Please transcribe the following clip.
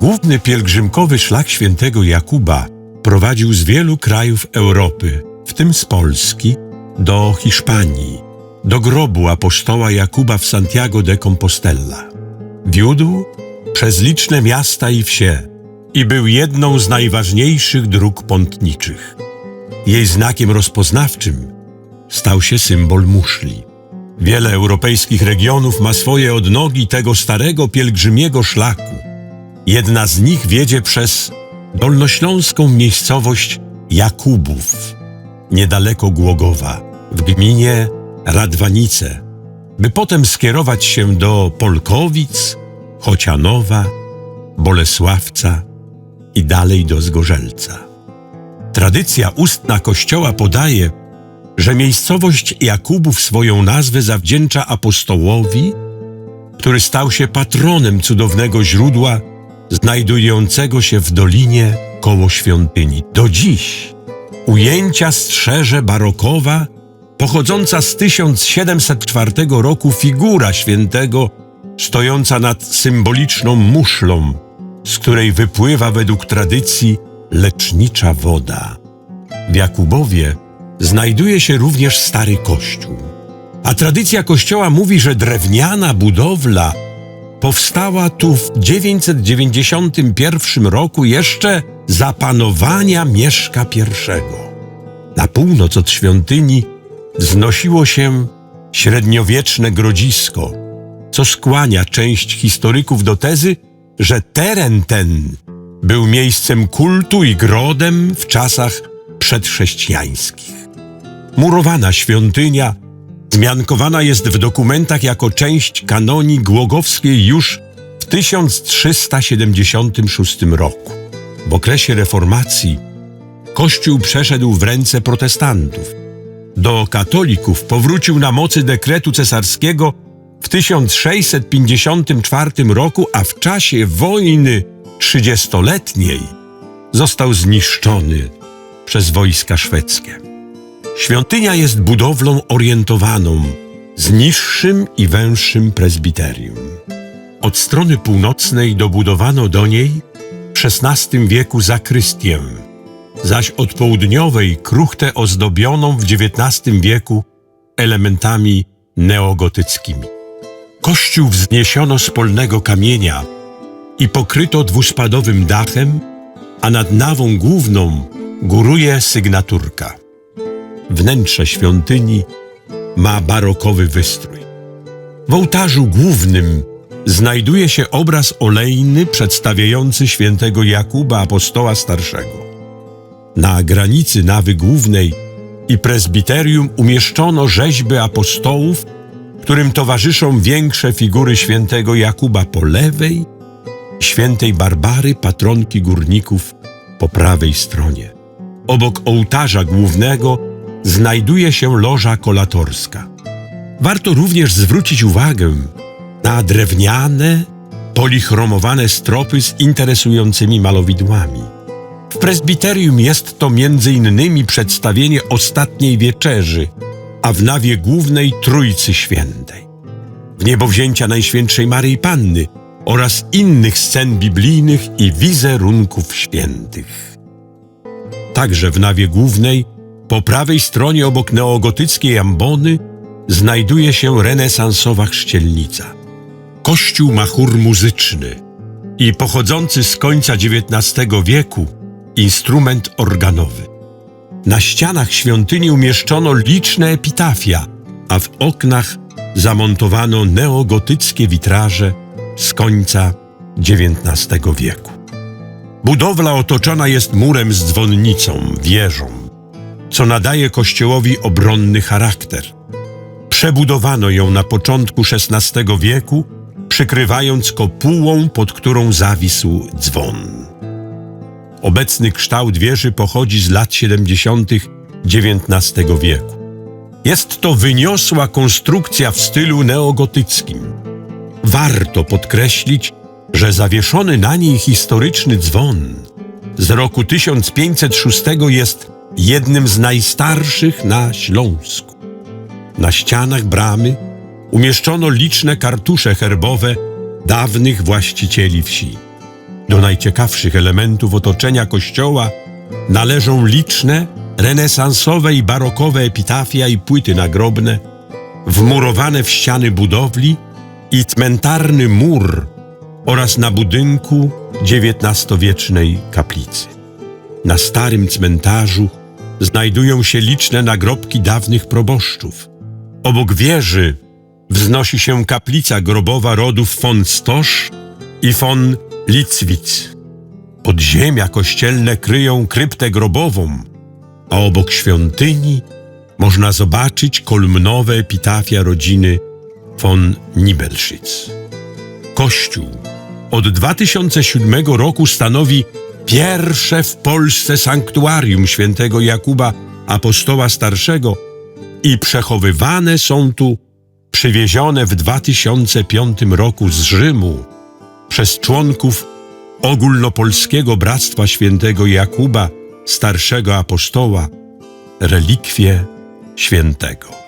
Główny pielgrzymkowy szlak świętego Jakuba prowadził z wielu krajów Europy, w tym z Polski, do Hiszpanii, do grobu apostoła Jakuba w Santiago de Compostela. Wiódł przez liczne miasta i wsie i był jedną z najważniejszych dróg pątniczych. Jej znakiem rozpoznawczym stał się symbol muszli. Wiele europejskich regionów ma swoje odnogi tego starego pielgrzymiego szlaku. Jedna z nich wiedzie przez dolnośląską miejscowość Jakubów, niedaleko Głogowa, w gminie Radwanice, by potem skierować się do Polkowic, Chocianowa, Bolesławca i dalej do Zgorzelca. Tradycja ustna Kościoła podaje, że miejscowość Jakubów swoją nazwę zawdzięcza apostołowi, który stał się patronem cudownego źródła znajdującego się w dolinie koło świątyni. Do dziś ujęcia strzeże barokowa, pochodząca z 1704 roku figura świętego stojąca nad symboliczną muszlą, z której wypływa według tradycji lecznicza woda. W Jakubowie znajduje się również stary kościół. A tradycja kościoła mówi, że drewniana budowla powstała tu w 991 roku jeszcze za panowania Mieszka I. Na północ od świątyni wznosiło się średniowieczne grodzisko, co skłania część historyków do tezy, że teren ten był miejscem kultu i grodem w czasach przedchrześcijańskich. Murowana świątynia zmiankowana jest w dokumentach jako część kanonii głogowskiej już w 1376 roku. W okresie reformacji Kościół przeszedł w ręce protestantów. Do katolików powrócił na mocy dekretu cesarskiego w 1654 roku, a w czasie wojny trzydziestoletniej został zniszczony przez wojska szwedzkie. Świątynia jest budowlą orientowaną z niższym i węższym prezbiterium. Od strony północnej dobudowano do niej w XVI wieku zakrystię, zaś od południowej kruchtę ozdobioną w XIX wieku elementami neogotyckimi. Kościół wzniesiono z polnego kamienia i pokryto dwuspadowym dachem, a nad nawą główną góruje sygnaturka. Wnętrze świątyni ma barokowy wystrój. W ołtarzu głównym znajduje się obraz olejny przedstawiający świętego Jakuba apostoła starszego. Na granicy nawy głównej i prezbiterium umieszczono rzeźby apostołów, którym towarzyszą większe figury świętego Jakuba po lewej świętej Barbary, patronki górników, po prawej stronie. Obok ołtarza głównego znajduje się loża kolatorska. Warto również zwrócić uwagę na drewniane, polichromowane stropy z interesującymi malowidłami. W prezbiterium jest to m.in. przedstawienie ostatniej wieczerzy, a w nawie głównej Trójcy Świętej. W niebowzięcia Najświętszej Maryi Panny oraz innych scen biblijnych i wizerunków świętych. Także w nawie głównej, po prawej stronie obok neogotyckiej ambony, znajduje się renesansowa chrzcielnica. Kościół ma chór muzyczny i pochodzący z końca XIX wieku instrument organowy. Na ścianach świątyni umieszczono liczne epitafia, a w oknach zamontowano neogotyckie witraże z końca XIX wieku. Budowla otoczona jest murem z dzwonnicą, wieżą, co nadaje kościołowi obronny charakter. Przebudowano ją na początku XVI wieku, przykrywając kopułą, pod którą zawisł dzwon. Obecny kształt wieży pochodzi z lat 70. XIX wieku. Jest to wyniosła konstrukcja w stylu neogotyckim. Warto podkreślić, że zawieszony na niej historyczny dzwon z roku 1506 jest jednym z najstarszych na Śląsku. Na ścianach bramy umieszczono liczne kartusze herbowe dawnych właścicieli wsi. Do najciekawszych elementów otoczenia kościoła należą liczne renesansowe i barokowe epitafia i płyty nagrobne, wmurowane w ściany budowli i cmentarny mur oraz na budynku XIX-wiecznej kaplicy. Na starym cmentarzu znajdują się liczne nagrobki dawnych proboszczów. Obok wieży wznosi się kaplica grobowa rodów von Stosch i von Litzwitz. Podziemia kościelne kryją kryptę grobową, a obok świątyni można zobaczyć kolumnowe epitafia rodziny von Nibelschitz. Kościół od 2007 roku stanowi pierwsze w Polsce sanktuarium świętego Jakuba Apostoła Starszego i przechowywane są tu przywiezione w 2005 roku z Rzymu przez członków Ogólnopolskiego Bractwa Świętego Jakuba Starszego Apostoła relikwie świętego.